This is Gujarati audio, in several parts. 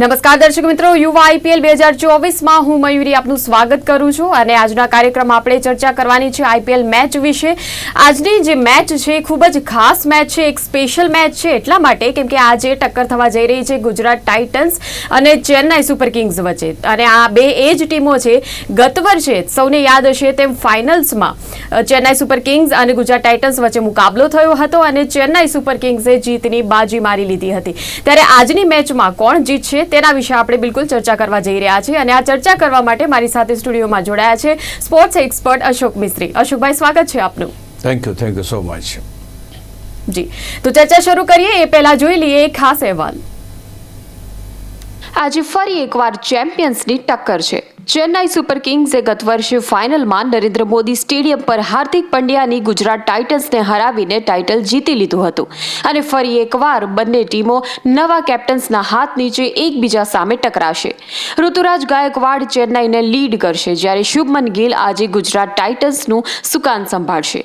નમસ્કાર દર્શક મિત્રો, યુવા આઈપીએલ બે હજાર ચોવીસમાં હું મયુરી આપનું સ્વાગત કરું છું અને આજના કાર્યક્રમમાં આપણે ચર્ચા કરવાની છે આઈપીએલ મેચ વિશે. આજની જે મેચ છે, એ ખૂબ જ ખાસ મેચ છે, એક સ્પેશિયલ મેચ છે, એટલા માટે કેમ કે આજે ટક્કર થવા જઈ રહી છે ગુજરાત ટાઇટન્સ અને ચેન્નાઈ સુપર કિંગ્સ વચ્ચે. અને આ બે એ જ ટીમો છે, ગત વર્ષે સૌને યાદ હશે તેમ ફાઇનલ્સમાં ચેન્નાઈ સુપર કિંગ્સ અને ગુજરાત ટાઇટન્સ વચ્ચે મુકાબલો થયો હતો અને ચેન્નાઈ સુપર કિંગ્સે જીતની બાજી મારી લીધી હતી. ત્યારે આજની મેચમાં કોણ જીતશે તેના વિશે આપણે બિલકુલ ચર્ચા કરવા જઈ રહ્યા છીએ અને આ ચર્ચા કરવા માટે મારી સાથે સ્ટુડિયોમાં જોડાયા છે સ્પોર્ટ્સ એક્સપર્ટ અશોક મિસ્ત્રી. અશોકભાઈ સ્વાગત છે આપનું. Thank you thank you so much ji. તો ચર્ચા શરૂ કરીએ એ પહેલા જોઈ લઈએ એક ખાસ અહેવાલ. આજે ફરી એકવાર ચેમ્પિયન્સની ટક્કર છે. ચેન્નાઈ સુપર કિંગ્સે ગત વર્ષે ફાઇનલમાં નરેન્દ્ર મોદી સ્ટેડિયમ પર હાર્દિક પંડ્યાની ગુજરાત ટાઇટન્સને હરાવીને ટાઇટલ જીતી લીધું હતું. અને ફરી એકવાર બંને ટીમો નવા કેપ્ટન્સના હાથ નીચે એકબીજા સામે ટકરાશે. ઋતુરાજ ગાયકવાડ ચેન્નાઈને લીડ કરશે, જ્યારે શુભમન ગિલ આજે ગુજરાત ટાઇટન્સનું સુકાન સંભાળશે.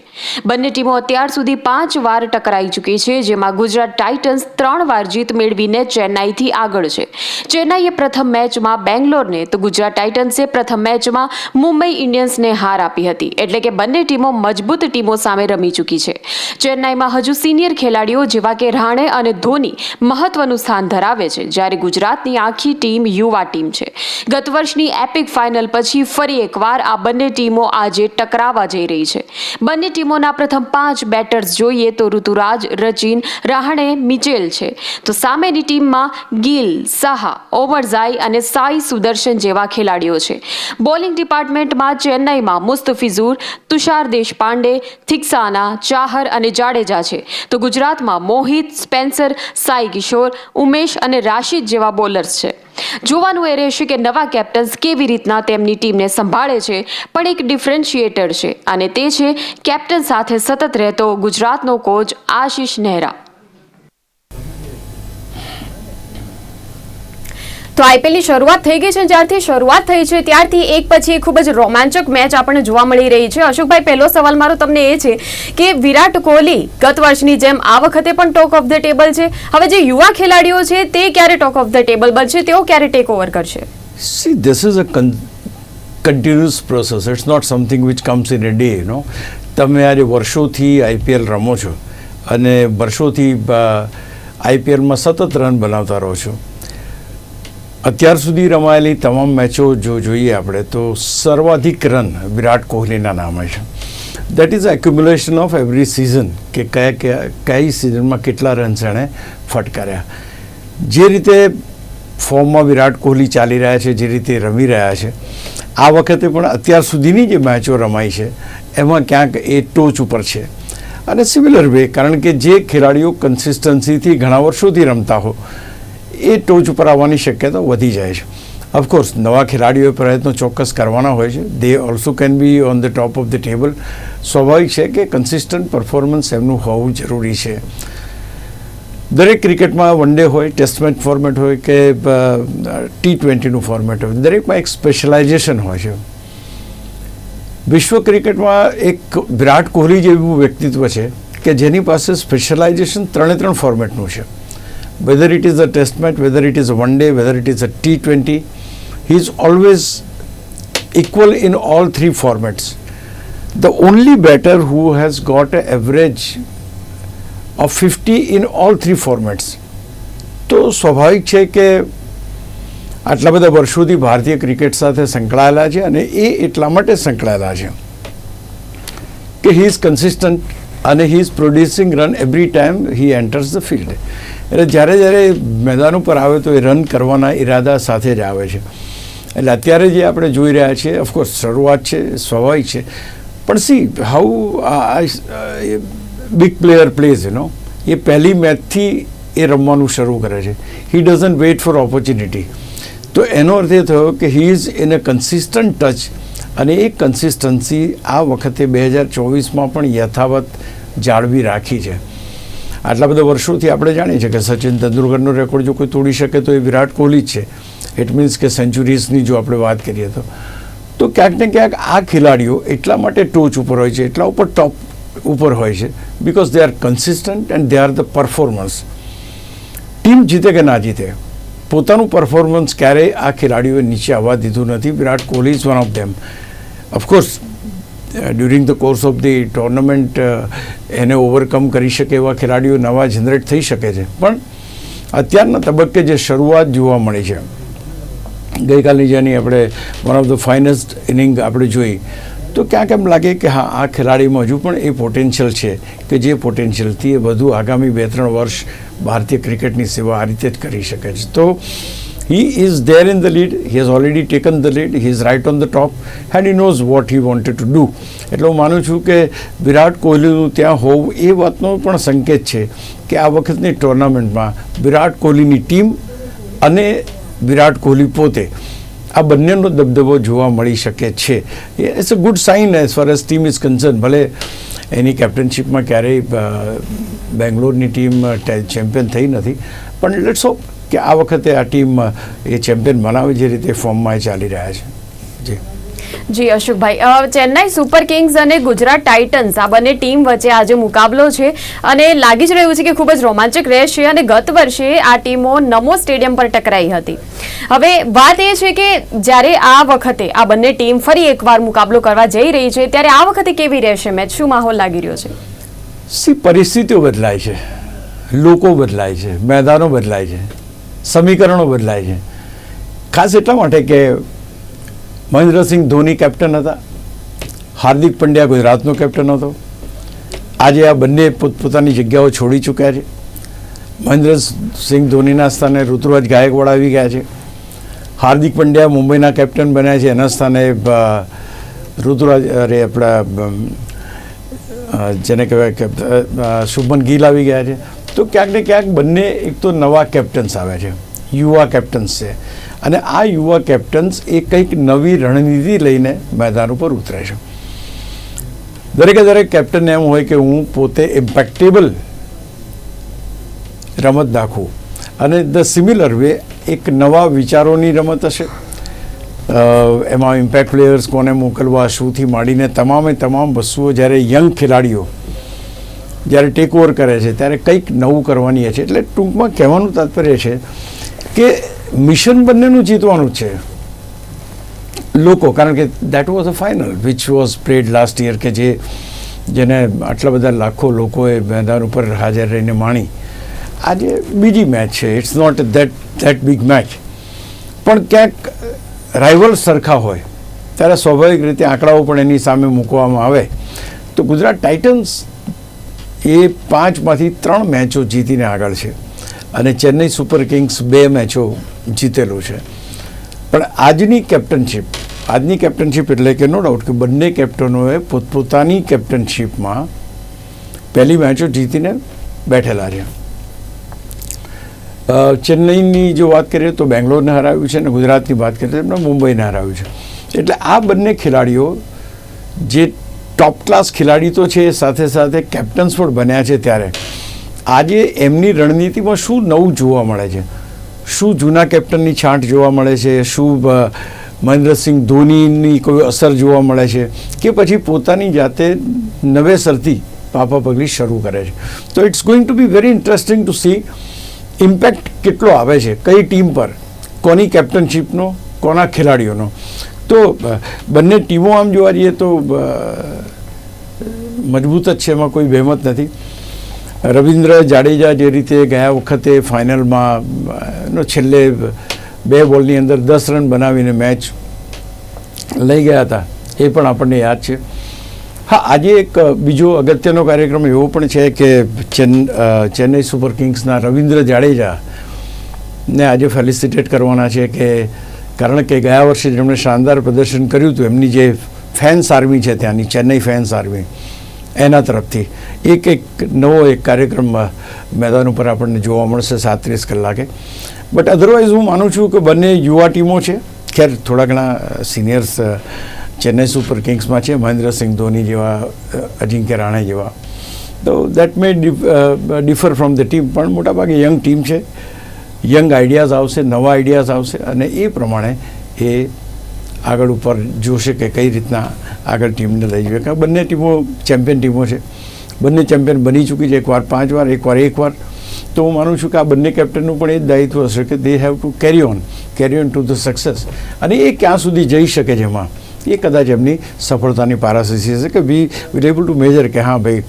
બંને ટીમો અત્યાર સુધી પાંચ વાર ટકરાઈ ચૂકી છે, જેમાં ગુજરાત ટાઇટન્સ ત્રણ વાર જીત મેળવીને ચેન્નાઈથી આગળ છે. ચેન્નાઈએ પ્રથમ મેચમાં બેંગ્લોરને, તો ગુજરાત ટાઇટન્સે પ્રથમ મેચમાં મુંબઈ ઇન્ડિયન્સને હાર આપી હતી. એટલે કે બંને ટીમો મજબૂત ટીમો સામે રમી ચૂકી છે. ચેન્નાઈમાં હજુ સિનિયર ખેલાડીઓ જેવા કે રાણે અને ધોની મહત્વનું સ્થાન ધરાવે છે, જ્યારે ગુજરાતની આખી ટીમ યુવા ટીમ છે. ગત વર્ષની એપિક ફાઇનલ પછી ફરી એકવાર આ બંને ટીમો આજે ટકરાવા જઈ રહી છે. બંને ટીમોના પ્રથમ પાંચ બેટર્સ જોઈએ તો ઋતુરાજ, રચિન રાહણે મિચેલ છે. તો સામેની ટીમમાં ગિલ, સાહા, ઓવરઝાઈ અને સાઈ સુદર્શન જેવા ખેલાડીઓ છે. બોલિંગ ડિપાર્ટમેન્ટમાં ચેન્નાઈમાં મુસ્તફિઝુર તુષાર દેશપાંડે, થિક્સાના, ચાહર અને જાડેજા છે. તો ગુજરાતમાં મોહિત, સ્પેન્સર, સાઈ કિશોર, ઉમેશ અને રાશિદ જેવા બોલર્સ છે. જોવાનું એ રહેશે કે નવા કેપ્ટન્સ કેવી રીતના તેમની ટીમને સંભાળે છે, પણ એક ડિફરન્શિએટર છે. અને તે છે, કેપ્ટન સાથે સતત રહેતો ગુજરાતનો કોચ આશિષ નહેરા. તો આઈપીએલની શરૂઆત થઈ ગઈ છે, જ્યારથી શરૂઆત થઈ છે, ત્યારથી એક પછી ખૂબ જ રોમાંચક મેચ આપણને જોવા મળી રહી છે. અશોકભાઈ, પહેલો સવાલ મારો તમને એ છે કે વિરાટ કોહલી ગત વર્ષની જેમ આ વખતે પણ ટોક ઓફ ધ ટેબલ છે. હવે જે યુવા ખેલાડીઓ છે, તે ક્યારે ટોક ઓફ ધ ટેબલ બનશે? તેઓ ક્યારે ટેક ઓવર કરશે? See this is a continuous process it's not something which comes in a day you તમે આજે વર્ષોથી આઈપીએલ રમો છો અને વર્ષોથી આઈપીએલમાં સતત રન બનાવતા રહો છો. અત્યાર સુધી રમાયેલી તમામ મેચો જો જોઈએ આપણે, તો સર્વાધિક રન વિરાટ કોહલીના નામે છે. That is accumulation of every season કે કયા કયા, કઈ સિઝનમાં કેટલા રન્સ એણે ફટકાર્યા. જે રીતે ફોર્મમાં વિરાટ કોહલી ચાલી રહ્યા છે, જે રીતે રમી રહ્યા છે, આ વખતે પણ અત્યાર સુધીની જે મેચો રમાઈ છે, એમાં ક્યાંક એ ટોચ ઉપર છે. અને સિમિલર વે કારણ કે જે ખેલાડીઓ કન્સિસ્ટન્સીથી ઘણા વર્ષોથી રમતા હો એ ટોચ ઉપર આવવાની શક્યતા વધી જાય છે. ઓફકોર્સ નવા ખેલાડીઓએ પ્રયત્નો ચોક્કસ કરવાના હોય છે. They also can be on the top of the table સ્વાભાવિક છે કે કન્સિસ્ટન્ટ પરફોર્મન્સ એમનું હોવું જરૂરી છે. દરેક ક્રિકેટમાં વન ડે હોય ટેસ્ટ મેચ ફોર્મેટ હોય કે ટી ટ્વેન્ટીનું ફોર્મેટ હોય, દરેકમાં એક સ્પેશિયલાઇઝેશન હોય છે. વિશ્વ ક્રિકેટમાં એક વિરાટ કોહલી જેવું વ્યક્તિત્વ છે કે જેની પાસે સ્પેશિયલાઇઝેશન ત્રણે ત્રણ ફોર્મેટનું છે. whether it is a test match, whether it is a one day, whether it is a T20, he is always equal in all three formats. The only batter who has got an average of 50 in all three formats. તો સ્વાભાવિક છે કે આટલા બધા વર્ષોથી ભારતીય ક્રિકેટ સાથે સંકળાયેલા છે અને એ એટલા માટે સંકળાયેલા છે કે હી ઇઝ કન્સિસ્ટન્ટ અને he is producing run every time he enters the field એટલે જ્યારે જ્યારે મેદાન ઉપર આવે તો એ રન કરવાના ઈરાદા સાથે જ આવે છે. એટલે અત્યારે જે આપણે જોઈ રહ્યા છીએ ઓફકોર્સ શરૂઆત છે, સ્વાભાવિક છે. પણ see how big player plays એનો એ પહેલી મેચથી એ રમવાનું શરૂ કરે છે. He doesn't wait for opportunity તો એનો અર્થ એ થયો કે he is in a consistent touch અને એ કન્સિસ્ટન્સી આ વખતે બે હજાર ચોવીસમાં પણ યથાવત જાળવી રાખી છે. આટલા બધા વર્ષોથી આપણે જાણીએ છીએ કે સચિન તેંડુલકરનો રેકોર્ડ જો કોઈ તોડી શકે તો એ વિરાટ કોહલી જ છે. ઇટ મીન્સ કે સેન્ચુરીઝની જો આપણે વાત કરીએ તો. તો ક્યાંક ને ક્યાંક આ ખેલાડીઓ એટલા માટે ટોચ ઉપર હોય છે, એટલા ઉપર ટોપ ઉપર હોય છે because they are consistent and they are the performance team જીતે કે ના જીતે? પોતાનું પરફોર્મન્સ ક્યારેય આ ખેલાડીઓએ નીચે આવવા દીધું નથી. Virat Kohli is one of them of course during the course of the tournament એને ઓવરકમ કરી શકે એવા ખેલાડીઓ નવા જનરેટ થઈ શકે છે. પણ અત્યારના તબક્કે જે શરૂઆત જોવા મળી છે, ગઈકાલની જેની આપણે one of the finest inning આપણે જોઈ, તો ક્યાંક એમ લાગે કે હા, આ ખેલાડીમાં હજુ પણ એ પોટેન્શિયલ છે કે જે પોટેન્શિયલથી એ વધુ આગામી બે ત્રણ વર્ષ ભારતીય ક્રિકેટની સેવા આ રીતે જ કરી શકે છે. તો he is there in the lead he has already taken the lead he is right on the top and he knows what he wanted to do. એટલે હું માનું છું કે વિરાટ કોહલીનું ત્યાં હોવું એ વાતનો પણ સંકેત છે કે આ વખતની ટુર્નામેન્ટમાં વિરાટ કોહલીની ટીમ અને વિરાટ કોહલી પોતે આ બંનેનો દબદબો જોવા મળી શકે છે. It's a good sign as far as team is concern ભલે એની કેપ્ટનશીપમાં ક્યારેય બેંગ્લોરની ટીમ ચેમ્પિયન થઈ નથી. પણ લેટ્સ હોપ કે આ વખતે આ ટીમ એ ચેમ્પિયન બનાવે જે રીતે ફોર્મમાં એ ચાલી રહ્યા છે. જી. જી અશોકભાઈ ચેન્નાઈ સુપર કિંગ્સ અને ગુજરાત ટાઇટન્સ આ બંને ટીમ વચ્ચે આજે મુકાબલો છે અને લાગી જ રહ્યું છે કે ખૂબ જ રોમાંચક રહેશે અને ગત વર્ષે આ ટીમો નમો સ્ટેડિયમ પર ટકરાઈ હતી. હવે વાત એ છે કે જ્યારે આ વખતે આ બંને ટીમ ફરી એકવાર મુકાબલો કરવા જઈ રહી છે ત્યારે આ વખતે કેવી રહેશે મેચ? શું માહોલ લાગી રહ્યો છે? સી પરિસ્થિતિઓ બદલાય છે. લોકો બદલાય છે. મેદાનો બદલાય છે. સમીકરણો બદલાય છે. ખાસ એટલા માટે કે મહેન્દ્રસિંહ ધોની કેપ્ટન હતા. હાર્દિક પંડ્યા ગુજરાતનો કેપ્ટન હતો. આજે આ બંને પોતપોતાની જગ્યાઓ છોડી ચૂક્યા છે. મહેન્દ્રસિંહ ધોનીના સ્થાને ઋતુરાજ ગાયકવાડ આવી ગયા છે. હાર્દિક પંડ્યા મુંબઈના કેપ્ટન બન્યા છે. એના સ્થાને ઋતુરાજ, અરે, આપણા જેને કહેવાય કે શુભમન ગીલ આવી ગયા છે. તો ક્યાંક ને ક્યાંક બંને એક તો નવા કેપ્ટન્સ આવ્યા છે, યુવા કેપ્ટન્સ છે. અને આ યુવા કેપ્ટન્સ એ કંઈક નવી રણનીતિ લઈને મેદાન ઉપર ઉતરે છે. દરેકે દરેક કેપ્ટન એમ હોય કે હું પોતે ઇમ્પેક્ટેબલ રમત નાખું અને ધ સિમિલર વે એક નવા વિચારોની રમત હશે. એમાં ઇમ્પેક્ટ પ્લેયર્સ કોને મોકલવા શુંથી માંડીને તમામે તમામ વસ્તુઓ. જ્યારે યંગ ખેલાડીઓ જ્યારે ટેક ઓવર કરે છે, ત્યારે કંઈક નવું કરવાની છે. એટલે ટૂંકમાં કહેવાનું તાત્પર્ય છે કે મિશન બંનેનું જીતવાનું છે. લોકો, કારણ કે that was a final which was played last year કે જે, જેને આટલા બધા લાખો લોકોએ મેદાન ઉપર હાજર રહીને માણી. આજે બીજી મેચ છે. It's not that that big match પણ ક્યાંક રાઇવલ સરખા હોય, ત્યારે સ્વાભાવિક રીતે આંકડાઓ પણ એની સામે મૂકવામાં આવે. તો ગુજરાત ટાઇટન્સ એ પાંચમાંથી ત્રણ મેચો જીતીને આગળ છે. અને ચેન્નઈ સુપર કિંગ્સ બે મેચો જીતેલું છે. પણ આજની કેપ્ટનશીપ આજની કેપ્ટનશીપ એટલે કે નો ડાઉટ કે બંને કેપ્ટનોએ પોતપોતાની કેપ્ટનશીપમાં પહેલી મેચો જીતીને બેઠેલા છે. ચેન્નઈની જો વાત કરીએ તો બેંગ્લોરને હરાવ્યું છે અને ગુજરાતની વાત કરીએ તો એમણે મુંબઈને હરાવ્યું છે. એટલે આ બંને ખેલાડીઓ જે ટોપ ક્લાસ ખેલાડી તો છે, સાથે સાથે કેપ્ટન્સ પણ બન્યા છે ત્યારે. આજે એમની રણનીતિમાં શું નવું જોવા મળે છે? શું જૂના કેપ્ટનની છાંટ જોવા મળે છે? શું મહેન્દ્રસિંહ ધોનીની કોઈ અસર જોવા મળે છે? કે પછી પોતાની જાતે નવેસરથી પાપા પગલી શરૂ કરે છે? તો it's going to be very interesting to see impact કેટલો આવે છે, કઈ ટીમ પર? કોની કેપ્ટનશીપનો કોના ખેલાડીઓનો? તો બંને ટીમો આમ જોવા જઈએ તો મજબૂત જ છે, એમાં કોઈ બહેમત નથી. રવિન્દ્ર જાડેજા જે રીતે ગયા વખતે ફાઇનલમાં નો છેલ્લે બે બોલની અંદર દસ રન બનાવીને મેચ લઈ ગયા હતા, એ પણ આપણને યાદ છે. હા, આજે એક બીજો અગત્યનો કાર્યક્રમ એવો પણ છે કે ચેન ચેન્નઈ સુપર કિંગ્સના રવિન્દ્ર જાડેજા ને આજે ફેલિસિટેટ કરવાના છે કે કારણ કે ગયા વર્ષે જેમણે શાનદાર પ્રદર્શન કર્યું હતું, એમની જે ફેન્સ આર્મી છે ત્યાંની, ચેન્નઈ ફેન્સ આર્મી એના તરફથી એક એક નવો એક કાર્યક્રમ મેદાન ઉપર આપણને જોવા મળશે સાત્રીસ કલાકે. બટ અધરવાઇઝ હું માનું છું કે બંને યુવા ટીમો છે. ખેર, થોડા ઘણા સિનિયર્સ ચેન્નઈ સુપર કિંગ્સમાં છે, મહેન્દ્રસિંહ ધોની જેવા અજિંક્ય રાણે જેવા. તો that may differ from the team પણ મોટાભાગે યંગ ટીમ છે. યંગ આઈડિયાઝ આવશે, નવા આઈડિયાઝ આવશે અને એ પ્રમાણે એ આગળ ઉપર જોશે કે કઈ રીતના આગળ ટીમને લઈ જવે. કારણ બંને ટીમો ચેમ્પિયન ટીમો છે. બંને ચેમ્પિયન બની ચૂકી છે એકવાર પાંચ વાર એકવાર એકવાર. તો હું માનું છું કે આ બંને કેપ્ટનનું પણ એ દાયિત્વ હશે કે they have to carry on carry on to the success અને એ ક્યાં સુધી જઈ શકે છે એમાં? એ કદાચ એમની સફળતાની પારાશીસી હશે કે we will able to measure કે હા ભાઈ,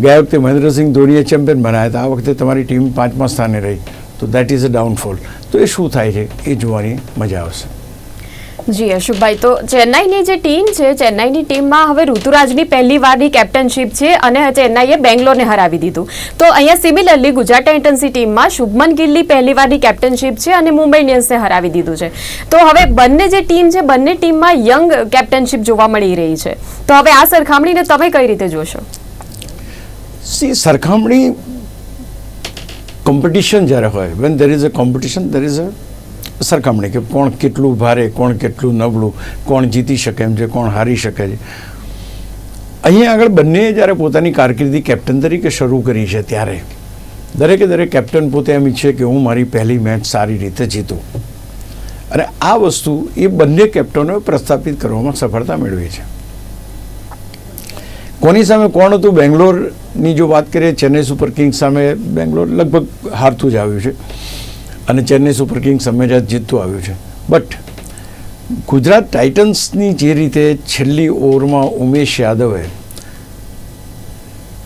ગયા વખતે મહેન્દ્રસિંહ ધોનીએ ચેમ્પિયન બનાવ્યા હતા. આ વખતે તમારી ટીમ પાંચમા સ્થાને રહી. તો દેટ ઇઝ અ ડાઉનફોલ તો એ શું થાય છે? એ જોવાની મજા આવશે. જી અશુભભાઈ તો ચેન્નાઈની જે ટીમ છે ચેન્નાઈની ટીમમાં હવે ઋતુરાજની પહેલી વારની કેપ્ટનશીપ છે અને ચેન્નાઈએ બેંગ્લોરને હરાવી દીધું. તો અહીંયા સિમિલરલી ગુજરાત ટાઇટન્સની ટીમમાં શુભમન ગિલની પહેલી વારની કેપ્ટનશીપ છે અને મુંબઈ ઇન્ડિયન્સને હરાવી દીધું છે. તો હવે બંને જે ટીમ છે બંને ટીમમાં યંગ કેપ્ટનશીપ જોવા મળી રહી છે. તો હવે આ સરખામણીને તમે કઈ રીતે જોશો? સી સરખામણી કોમ્પિટિશન જ્યારે હોય when there is a competition there is a સરખામણી કે કોણ કેટલું ભારે, કોણ કેટલું નબળું, કોણ જીતી શકે એમ છે, કોણ હારી શકે છે. અહીંયા આગળ બંને જ્યારે પોતાની કારકિર્દી કેપ્ટન તરીકે શરૂ કરી છે ત્યારે, દરેકે દરેક કેપ્ટન પોતે એમ ઈચ્છે કે હું મારી પહેલી મેચ સારી રીતે જીતું. અને આ વસ્તુ એ બંને કેપ્ટનોએ પ્રસ્થાપિત કરવામાં સફળતા મેળવી છે. કોની સામે કોણ હતું? બેંગ્લોરની જો વાત કરીએ, ચેન્નઈ સુપર કિંગ્સ સામે બેંગ્લોર લગભગ હારતું જ આવ્યું છે. અને ચેન્નઈ સુપર કિંગ્સ હંમેશા જીતતું આવ્યું છે. બટ ગુજરાત ટાઇટન્સની જે રીતે છેલ્લી ઓવરમાં ઉમેશ યાદવે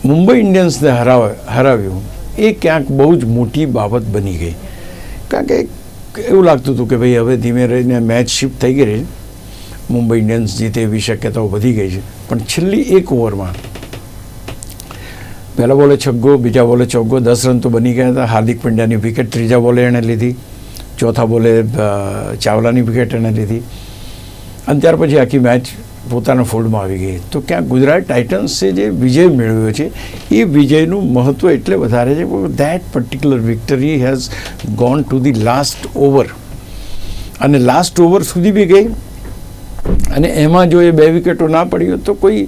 મુંબઈ ઇન્ડિયન્સને હરાવ, હરાવ્યું, એ ક્યાંક બહુ જ મોટી બાબત બની ગઈ. કારણ કે એવું લાગતું હતું કે ભાઈ હવે ધીમે રહીને મેચ શિફ્ટ થઈ ગઈ મુંબઈ ઇન્ડિયન્સ જીતે એવી શક્યતાઓ વધી ગઈ છે. પણ છેલ્લી એક ઓવરમાં પહેલા બોલે છગ્ગો, બીજા બોલે ચોગ્ગો, દસ રન તો બની ગયા હતા. હાર્દિક પંડ્યાની વિકેટ ત્રીજા બોલે એણે લીધી. ચોથા બોલે ચાવલાની વિકેટ એણે લીધી. અને ત્યાર પછી આખી મેચ પોતાના ફોલ્ડમાં આવી ગઈ. તો ક્યાંક ગુજરાત ટાઇટન્સે જે વિજય મેળવ્યો છે, એ વિજયનું મહત્ત્વ એટલે વધારે છે that particular victory has gone to the last over અને લાસ્ટ ઓવર સુધી બી ગઈ. અને એમાં જો એ બે વિકેટો ના પડી તો કોઈ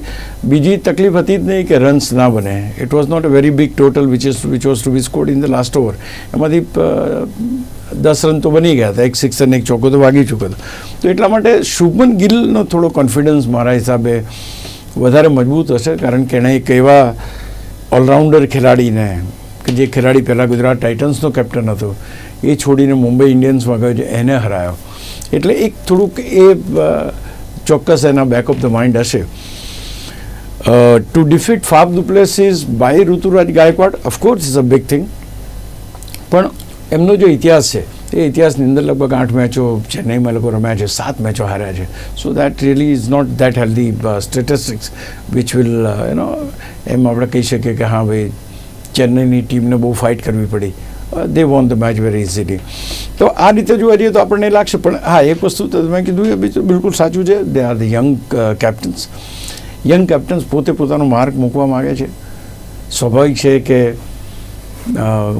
બીજી તકલીફ હતી જ નહીં કે રન્સ ના બને. It was not a very big total which is which was to be scored in the last over એમાંથી દસ રન તો બની ગયા હતા. એક સિક્સ અને એક ચોકો તો વાગી ચૂક્યો હતો. તો એટલા માટે શુભમન ગિલનો થોડો કોન્ફિડન્સ મારા હિસાબે વધારે મજબૂત હશે કારણ કે એણે એક એવા ઓલરાઉન્ડર ખેલાડીને, કે જે ખેલાડી પહેલાં ગુજરાત ટાઇટન્સનો કેપ્ટન હતો, એ છોડીને મુંબઈ ઇન્ડિયન્સમાં ગયો છે, એને હરાયો. એટલે એક થોડુંક એ ચોક્કસ એના બેક ઓફ ધ માઇન્ડ હશે. To defeat Faf du Plessis by Ruturaj Gaikwad of course is a big thing પણ એમનો જે ઇતિહાસ છે, એ ઇતિહાસની અંદર લગભગ આઠ મેચો ચેન્નઈમાં લોકો રમ્યા છે, સાત મેચો હાર્યા છે. So that really is not that healthy statistics which will you know એમ આપણે કહી શકીએ કે હા, ભાઈ, ચેન્નઈની ટીમને બહુ ફાઇટ કરવી પડી. They won the match very easily તો આ રીતે જોવા જઈએ તો આપણને લાગશે. પણ હા, એક વસ્તુ તમે કીધું એ બિલકુલ સાચું છે. They are young captains young captains પોતે પોતાનો માર્ક મૂકવા માગે છે. સ્વાભાવિક છે કે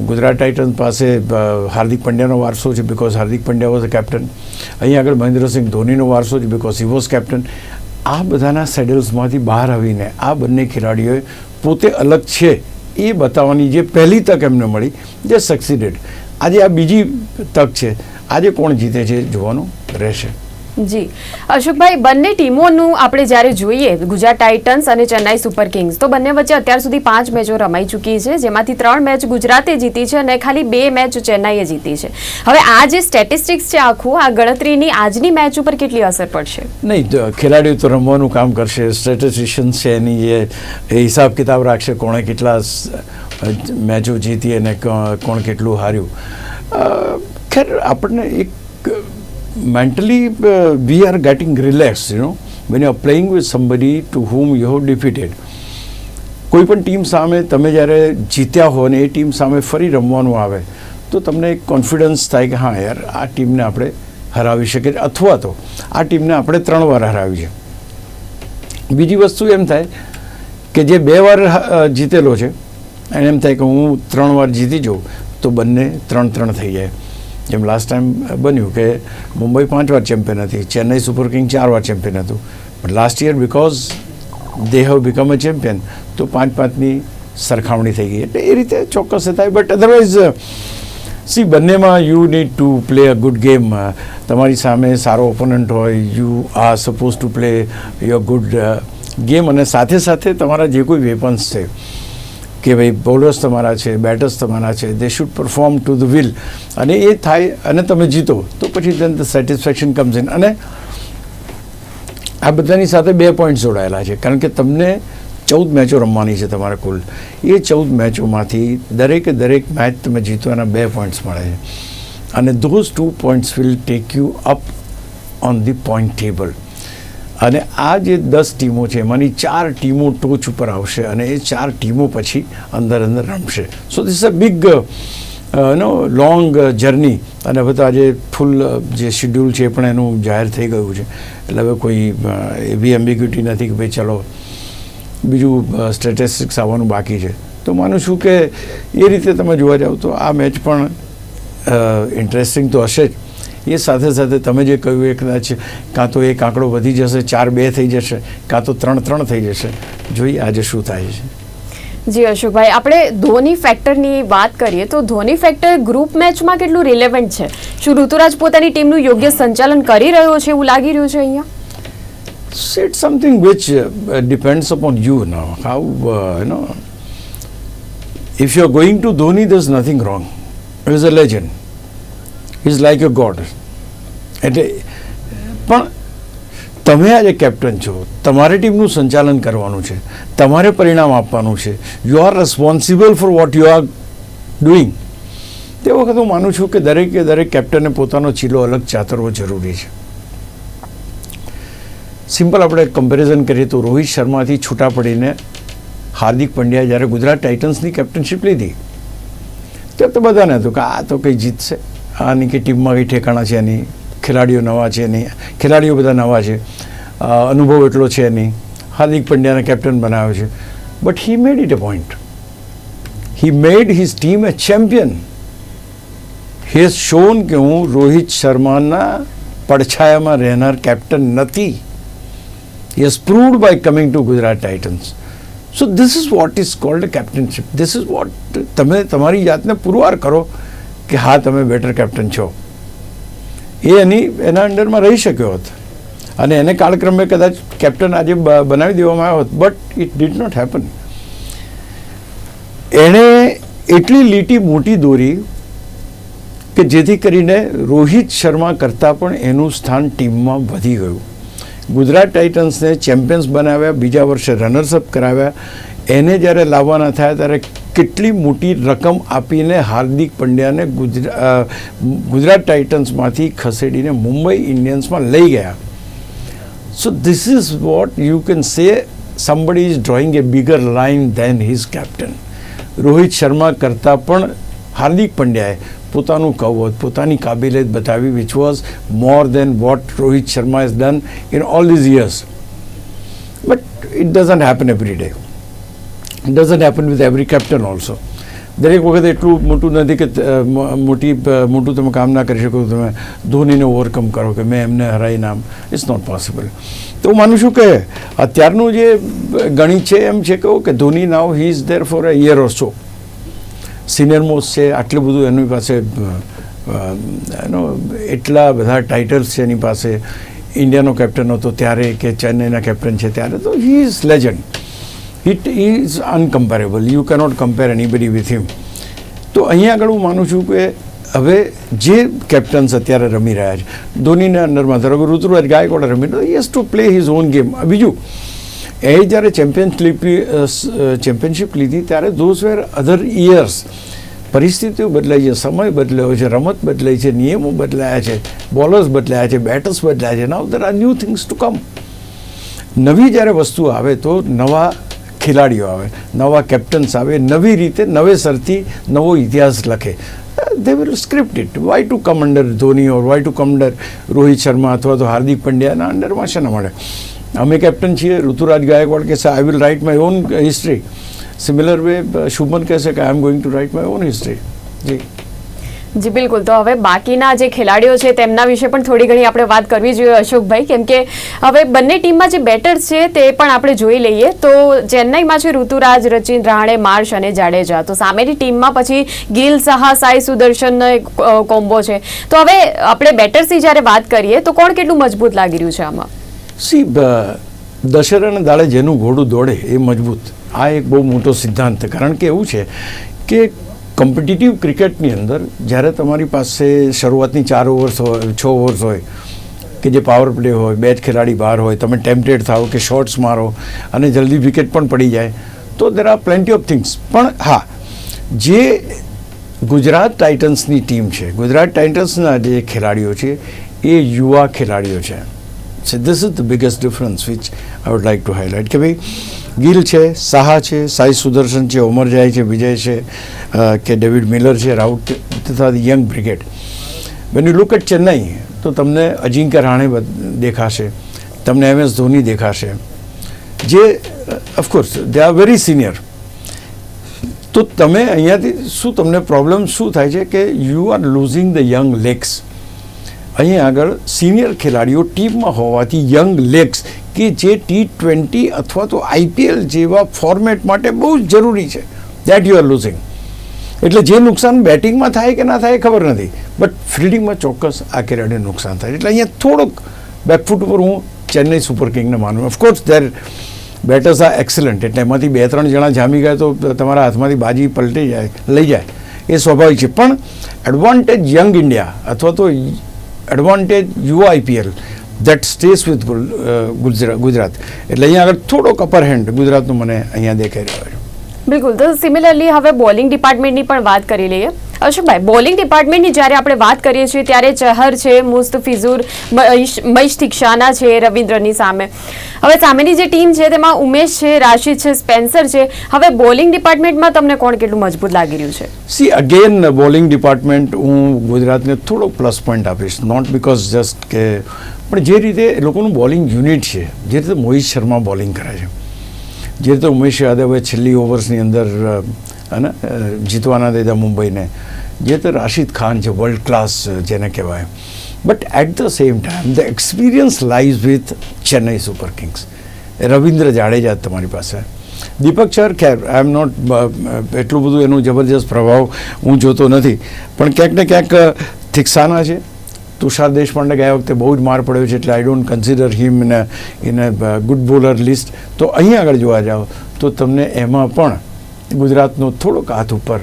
ગુજરાત ટાઇટન્સ પાસે હાર્દિક પંડ્યાનો વારસો છે because Hardik Pandya was a captain અહીં આગળ મહેન્દ્રસિંહ ધોનીનો વારસો છે બિકોઝ હી વોઝ કેપ્ટન આ બધાના સેડલ્સમાંથી બહાર આવીને આ બંને ખેલાડીઓએ પોતે અલગ છે એ બતાવવાની જે પહેલી તક એમને મળી, જે સક્સીડેડ આજે આ બીજી તક છે. આજે કોણ જીતે છે જોવાનું રહેશે. જી. અશોકભાઈ બંને ટીમોનું આપણે જ્યારે જોઈએ ગુજરાત ટાઇટન્સ અને ચેન્નાઈ સુપર કિંગ્સ તો બંને વચ્ચે અત્યાર સુધી પાંચ મેચો રમાઈ ચૂકી છે જેમાંથી ત્રણ મેચ ગુજરાતે જીતી છે અને ખાલી બે મેચ ચેન્નાઈએ જીતી છે. હવે આ જે સ્ટેટિસ્ટિક્સ છે આખું આ ગણતરીની આજની મેચ ઉપર કેટલી અસર પડશે? નહીં ખેલાડીઓ તો રમવાનું કામ કરશે. સ્ટેટિસ્ટિશિયન્સ છે એની જે એ હિસાબ કિતાબ રાખશે કોણે કેટલા મેચો જીતી અને કોણ કેટલું હાર્યું. ખેર, આપણને એક, mentally we are getting relax you know when you are playing with somebody to whom you have defeated કોઈ પણ ટીમ સામે તમે જ્યારે જીત્યા હો અને એ ટીમ સામે ફરી રમવાનું આવે, તો તમને એક કોન્ફિડન્સ થાય કે હા યાર, આ ટીમને આપણે હરાવી શકીએ. અથવા તો આ ટીમને આપણે ત્રણ વાર હરાવી છે બીજી વસ્તુ એમ થાય કે જે બે વાર જીતેલો છે એને એમ થાય કે હું ત્રણ વાર જીતી જાઉં, તો બંને ત્રણ ત્રણ થઈ જાય. જેમ લાસ્ટ ટાઈમ બન્યું કે મુંબઈ પાંચ વાર ચેમ્પિયન હતી, ચેન્નઈ સુપર કિંગ ચાર વાર ચેમ્પિયન હતું. But last year because they have become a champion તો પાંચ પાંચની સરખામણી થઈ ગઈ. એટલે એ રીતે ચોક્કસ થાય. બટ અધરવાઇઝ સી બંનેમાં you need to play a good game તમારી સામે સારો ઓપોનન્ટ હોય you are suppose to play your good game અને સાથે સાથે તમારા જે કોઈ વેપન્સ છે કે ભાઈ બોલર્સ તમારા છે બેટર્સ તમારા છે they should perform to the will અને એ થાય અને તમે જીતો, તો પછી then the satisfaction comes in અને આ બધાની સાથે બે પોઈન્ટ જોડાયેલા છે. કારણ કે તમને ચૌદ મેચો રમવાની છે તમારે કુલ. એ ચૌદ મેચોમાંથી દરેકે દરેક મેચ તમે જીતો એના બે પોઈન્ટ્સ મળે છે. અને those two points will take you up on the point table અને આ જે દસ ટીમો છે એમાંની ચાર ટીમો ટોચ ઉપર આવશે અને એ ચાર ટીમો પછી અંદર અંદર રમશે. So this a big no long journey અને હવે તો આજે ફૂલ જે શિડ્યુલ છે પણ એનું જાહેર થઈ ગયું છે. એટલે હવે કોઈ અ, એવી એમ્બિગ્યુટી નથી કે ભાઈ ચલો બીજું સ્ટેટિસ્ટિક્સ આવવાનું બાકી છે. તો માનું છું કે એ રીતે તમે જોવા જાઓ તો આ મેચ પણ ઇન્ટરેસ્ટિંગ તો હશે જ. એ સાથે સાથે તમે જે કહ્યું એ કદાચ કાં તો એક આંકડો વધી જશે ચાર બે થઈ જશે કાં તો ત્રણ ત્રણ થઈ જશે. જોઈએ આજે શું થાય છે. જી અશોકભાઈ આપણે ધોની ફેક્ટરની વાત કરીએ તો ધોની ફેક્ટર ગ્રુપ મેચમાં કેટલું રિલેવન્ટ છે? શું ઋતુરાજ પોતાની ટીમનું યોગ્ય સંચાલન કરી રહ્યો છે એવું લાગી રહ્યું છે અહીંયા? Set something which depends upon you you how How, if you know, if you're going to Dhoni, there's nothing wrong. He's a legend. He's like a god એટલે, પણ તમે આજે કેપ્ટન છો, તમારે ટીમનું સંચાલન કરવાનું છે, તમારે પરિણામ આપવાનું છે you are responsible for what you are doing તે વખત હું માનું છું કે દરેકે દરેક કેપ્ટને પોતાનો ચીલો અલગ ચાતરવો જરૂરી છે. સિમ્પલ આપણે કમ્પેરિઝન કરીએ તો રોહિત શર્માથી છૂટા પડીને હાર્દિક પંડ્યા જ્યારે ગુજરાત ટાઇટન્સની કેપ્ટનશીપ લીધી તો બધાને હતું કે આ તો કંઈ જીતશે. આની કે ટીમમાં કંઈ ઠેકાણા છે નહીં ખેલાડીઓ નવા છે નહીં ખેલાડીઓ બધા નવા છે. અનુભવ એટલો છે નહીં. હાર્દિક પંડ્યાને કેપ્ટન બનાવ્યો છે. But he made it a point he made his team a champion he has shown કે હું રોહિત શર્માના પડછાયામાં રહેનાર કેપ્ટન નથી. He has proved by coming to Gujarat Titans so this is what is called captainship this is what તમે તમારી જાતને પુરવાર કરો. કે હા, તમે બેટર કેપ્ટન છો. એ એની, એના અંડરમાં રહી શક્યો હોત. અને એને કાળક્રમે કદાચ કેપ્ટન આજે બનાવી દેવામાં આવ્યો હોત. But it did not happen એણે એટલી લીટી મોટી દોરી કે જેથી કરીને રોહિત શર્મા કરતાં પણ એનું સ્થાન ટીમમાં વધી ગયું. ગુજરાત ટાઇટન્સને ચેમ્પિયન્સ બનાવ્યા, બીજા વર્ષે રનર્સઅપ કરાવ્યા. એને જ્યારે લાવવાના થયા, ત્યારે કેટલી મોટી રકમ આપીને હાર્દિક પંડ્યાને ગુજરા ગુજરાત ટાઇટન્સમાંથી ખસેડીને મુંબઈ ઇન્ડિયન્સમાં લઈ ગયા. So this is what you can say somebody is drawing a bigger line than his captain Rohit Sharma કરતાં પણ હાર્દિક પંડ્યાએ પોતાનું કવત, પોતાની કાબિલિયત બતાવી which was more than what Rohit Sharma is done in all these years but it doesn't happen every day doesn't happen with every captain also દરેક વખતે એટલું મોટું નથી કે મોટી મોટું તમે કામ ના કરી શકો, તમે ધોનીને ઓવરકમ કરો કે મેં એમને હરાઈ નામ. ઇટ્સ નોટ પોસિબલ તો હું માનું છું કે અત્યારનું જે ગણિત છે એમ છે કહું કે Dhoni now he is there for a year or senior most છે, આટલું બધું એની પાસે એનો એટલા બધા ટાઇટલ્સ છે એની પાસે. ઇન્ડિયાનો કેપ્ટન હતો ત્યારે કે ચેન્નઈના કેપ્ટન છે ત્યારે. તો he is legend it is uncomparable you cannot compare anybody with him તો અહીંયા આગળ હું માનું છું કે હવે જે કેપ્ટન્સ અત્યારે રમી રહ્યા છે, ધોનીના અંડરમાં ધારો કે ઋતુરાજ ગાયકવાડ રમી, તો yes to play his own game બીજું, એ જ્યારે ચેમ્પિયનશિપ ચેમ્પિયનશિપ લીધી, ત્યારે ધોઝ વેર અધર ઇયર્સ પરિસ્થિતિઓ બદલાઈ છે, સમય બદલાયો છે, રમત બદલાઈ છે, નિયમો બદલાયા છે બોલર્સ બદલાયા છે બેટર્સ બદલાયા છે. Now there are new things to come નવી જ્યારે વસ્તુ આવે તો નવા ખેલાડીઓ આવે, નવા કેપ્ટન્સ આવે, નવી રીતે નવેસરથી નવો ઇતિહાસ લખે. They will script it why to come under Dhoni or why to come under Rohit Sharma અથવા તો હાર્દિક પંડ્યાના અંડરમાં છે ને મળે? અમે કેપ્ટન છીએ, ઋતુરાજ ગાયકવાડ કહેશે I will write my own history similar way Shubman કહેશે કે I am going to write my own history જી. જી, બિલકુલ. તો હવે બાકીના જે ખેલાડીઓ છે, તેમના વિશે પણ થોડી ઘણી આપણે વાત કરવી જોઈએ અશોકભાઈ, કેમ કે હવે બંને ટીમમાં જે બેટર્સ છે, તે પણ આપણે જોઈ લઈએ. તો ચેન્નઈમાં છે ઋતુરાજ, રચિન રાણે, માર્શ અને જાડેજા. તો સામેની ટીમમાં પછી ગિલ સહા, સાઈ એક કોમ્બો છે. તો હવે આપણે બેટર્સની જ્યારે વાત કરીએ, તો કોણ કેટલું મજબૂત લાગી રહ્યું છે આમાં? સી દશેરાના દાડે જેનું ઘોડું દોડે એ મજબૂત. આ એક બહુ મોટો સિદ્ધાંત. કારણ કે એવું છે કે કોમ્પિટિટિવ ક્રિકેટની અંદર, જ્યારે તમારી પાસે શરૂઆતની ચાર ઓવર્સ હોય, છ ઓવર્સ હોય, કે જે પાવર પ્લે હોય, બે જ ખેલાડી બહાર હોય, તમે ટેમ્પટેડ થાઓ કે શોર્ટ્સ મારો, અને જલ્દી વિકેટ પણ પડી જાય, તો there are plenty of things પણ હા, જે ગુજરાત ટાઇટન્સની ટીમ છે, ગુજરાત ટાઇટન્સના જે ખેલાડીઓ છે, એ યુવા ખેલાડીઓ છે. This is the biggest difference which I would like to highlight કે ભાઈ ગિલ છે સાહા છે, સાઈ સુદર્શન છે ઓમર જાય છે, વિજય છે કે ડેવિડ મિલર છે રાઉટ તથા young brigade. When you look at Chennai તો તમને અજિંક્ય રાણે દેખાશે. તમને એમ એસ ધોની દેખાશે. જે of course they are very senior તો તમે અહીંયાથી શું તમને પ્રોબ્લેમ શું થાય છે કે you are losing the young legs અહીં આગળ સિનિયર ખેલાડીઓ ટીમમાં હોવાથી યંગ લેગ્સ કે જે ટી ટ્વેન્ટી અથવા તો આઈપીએલ જેવા ફોર્મેટ માટે બહુ જ જરૂરી છે. દેટ યુ આર લૂઝિંગ એટલે જે નુકસાન બેટિંગમાં થાય કે ના થાય ખબર નથી. બટ ફિલ્ડિંગમાં ચોક્કસ આ ખેલાડીને નુકસાન થાય. એટલે અહીંયા થોડોક બેકફૂટ ઉપર હું ચેન્નઈ સુપર કિંગને માનું. Of course there batters are excellent એટલે એમાંથી બે ત્રણ જણા જામી ગયા તો તમારા હાથમાંથી બાજી પલટી જાય, લઈ જાય. એ સ્વાભાવિક છે. પણ એડવાન્ટેજ યંગ ઇન્ડિયા અથવા તો એડવાન્ટેજ યુવા IPL that stays with Gujarat એટલે અહીંયા આગળ થોડોક અપર હેન્ડ ગુજરાતનું મને અહીંયા દેખાઈ રહ્યો છે. બિલકુલ. તો સિમિલરલી હવે બોલિંગ ડિપાર્ટમેન્ટની પણ વાત કરી લઈએ. અશોકભાઈ બોલિંગ ડિપાર્ટમેન્ટની જ્યારે આપણે વાત કરીએ છીએ ત્યારે ચહર છે મુસ્તફિઝુર મહિશ થિક્ષાના છે, રવિન્દ્રની સામે. હવે સામેની જે ટીમ છે તેમાં ઉમેશ છે, રાશિદ છે, સ્પેન્સર છે. હવે બોલિંગ ડિપાર્ટમેન્ટમાં તમને કોણ કેટલું મજબૂત લાગી રહ્યું છે? સી અગેન બોલિંગ ડિપાર્ટમેન્ટ હું ગુજરાતને થોડો પ્લસ પોઈન્ટ આપીશ. નોટ બીકોઝ જસ્ટ કે, પણ જે રીતે એ લોકોનું બોલિંગ યુનિટ છે, જે રીતે મોહિત શર્મા બોલિંગ કરે છે. જે રીતે ઉમેશ યાદવે છેલ્લી ઓવર્સની અંદર અને જીતવાના દીધા મુંબઈને, જે રીતે રાશિદ ખાન છે વર્લ્ડ ક્લાસ જેને કહેવાય. But at the same time the experience lies with Chennai Super Kings Ravindra Jadeja તમારી પાસે. દીપક sir Kher I am not એટલું બધું એનું જબરજસ્ત પ્રભાવ હું જોતો નથી. પણ ક્યાંક ને ક્યાંક થિક્સાના છે. તુષાર દેશપાંડે ગયા વખતે બહુ જ માર પડ્યો છે, એટલે I don't consider him in in a good bowler list તો અહીં આગળ જોવા જાઓ, તો તમને એમાં પણ ગુજરાતનો થોડોક હાથ ઉપર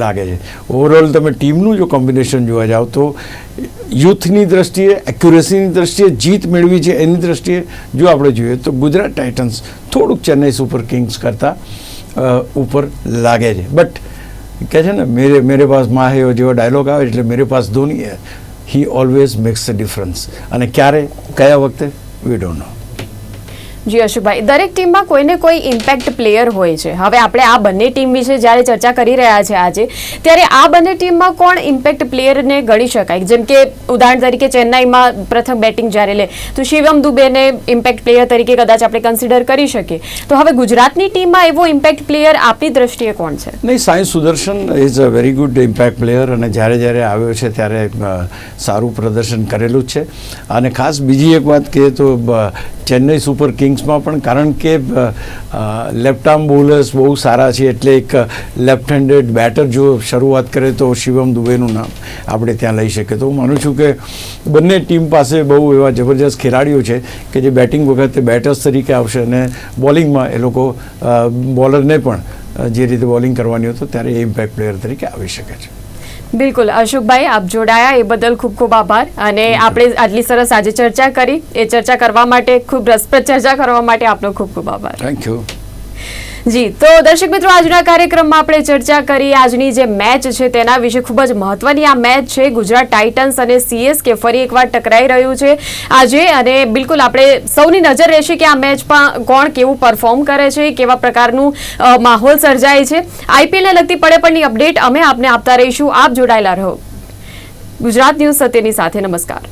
લાગે છે. ઓવરઓલ તમે ટીમનું જો કોમ્બિનેશન જોવા જાઓ, તો યુથની દ્રષ્ટિએ એક્યુરેસીની દ્રષ્ટિએ, જીત મેળવી છે એની દ્રષ્ટિએ જો આપણે જોઈએ, તો ગુજરાત ટાઇટન્સ થોડુંક ચેન્નઈ સુપર કિંગ્સ કરતાં ઉપર લાગે છે. બટ કહે છે ને, મેરે મેરે પાસમાં હે જેવો ડાયલોગ આવે એટલે મેરે પાસ ધોની હે ઓલવેઝ મેક્સ અ ડિફરન્સ અને ક્યારે કયા વખતે? વી ડોન્ટ નો જી, અશોકભાઈ. દરેક ટીમમાં કોઈને કોઈ ઇમ્પેક્ટ પ્લેયર હોય છે. હવે આપણે આ બંને ટીમ વિશે જ્યારે ચર્ચા કરી રહ્યા છે આજે, ત્યારે આ બંને ટીમમાં કોણ ઇમ્પેક્ટ પ્લેયરને ગણી શકાય? જેમ કે ઉદાહરણ તરીકે ચેન્નાઈમાં પ્રથમ બેટિંગ જ્યારે લે, તો શિવમ દુબેને ઇમ્પેક્ટ પ્લેયર તરીકે કદાચ આપણે કન્સિડર કરી શકીએ. તો હવે ગુજરાતની ટીમમાં એવો ઇમ્પેક્ટ પ્લેયર આપની દ્રષ્ટિએ કોણ છે? નહીં science Sudharsan is a very good impact player અને જ્યારે જ્યારે આવ્યો છે ત્યારે સારું પ્રદર્શન કરેલું છે. અને ખાસ બીજી એક વાત કહીએ તો ચેન્નઈ સુપર કિંગ્સમાં પણ કારણ કે લેફ્ટ આર્મ બોલર્સ બહુ સારા છે, એટલે એક લેફ્ટ હેન્ડેડ બેટર જો શરૂઆત કરે તો શિવમ દુબેનું નામ આપણે ત્યાં લઈ શકીએ. તો હું માનું છું કે બંને ટીમ પાસે બહુ એવા જબરજસ્ત ખેલાડીઓ છે કે જે બેટિંગ વખતે બેટર્સ તરીકે આવશે અને બોલિંગમાં એ લોકો બોલરને પણ જે રીતે બોલિંગ કરવાની હતો ત્યારે એ ઇમ્પેક્ટ પ્લેયર તરીકે આવી શકે છે. બિલકુલ, અશોકભાઈ, આપ જોડાયા, એ બદલ ખૂબ ખૂબ આભાર. અને આપણે આટલી સરસ આજે ચર્ચા કરી. એ ચર્ચા કરવા માટે, ખૂબ રસપ્રદ ચર્ચા કરવા માટે આપનો ખૂબ ખૂબ આભાર. થેન્ક યુ જી, તો દર્શક મિત્રો, આજના કાર્યક્રમમાં આપણે ચર્ચા કરી આજની જે મેચ છે તેના વિશે ખૂબ જ મહત્વની. આ મેચ છે ગુજરાત ટાઇટન્સ અને સીએસકે ફરી એકવાર ટકરાઈ રહ્યું છે આજે અને બિલકુલ આપણે સૌની નજર રહેશે કે આ મેચમાં કોણ કેવું પરફોર્મ કરે છે, કેવા પ્રકારનું માહોલ સર્જાય છે. આઈપીએલને લગતી પડે પડની અપડેટ અમે આપને આપતા રહીશું. આપ જોડાયેલા રહો. ગુજરાત ન્યૂઝ સત્યની સાથે, નમસ્કાર.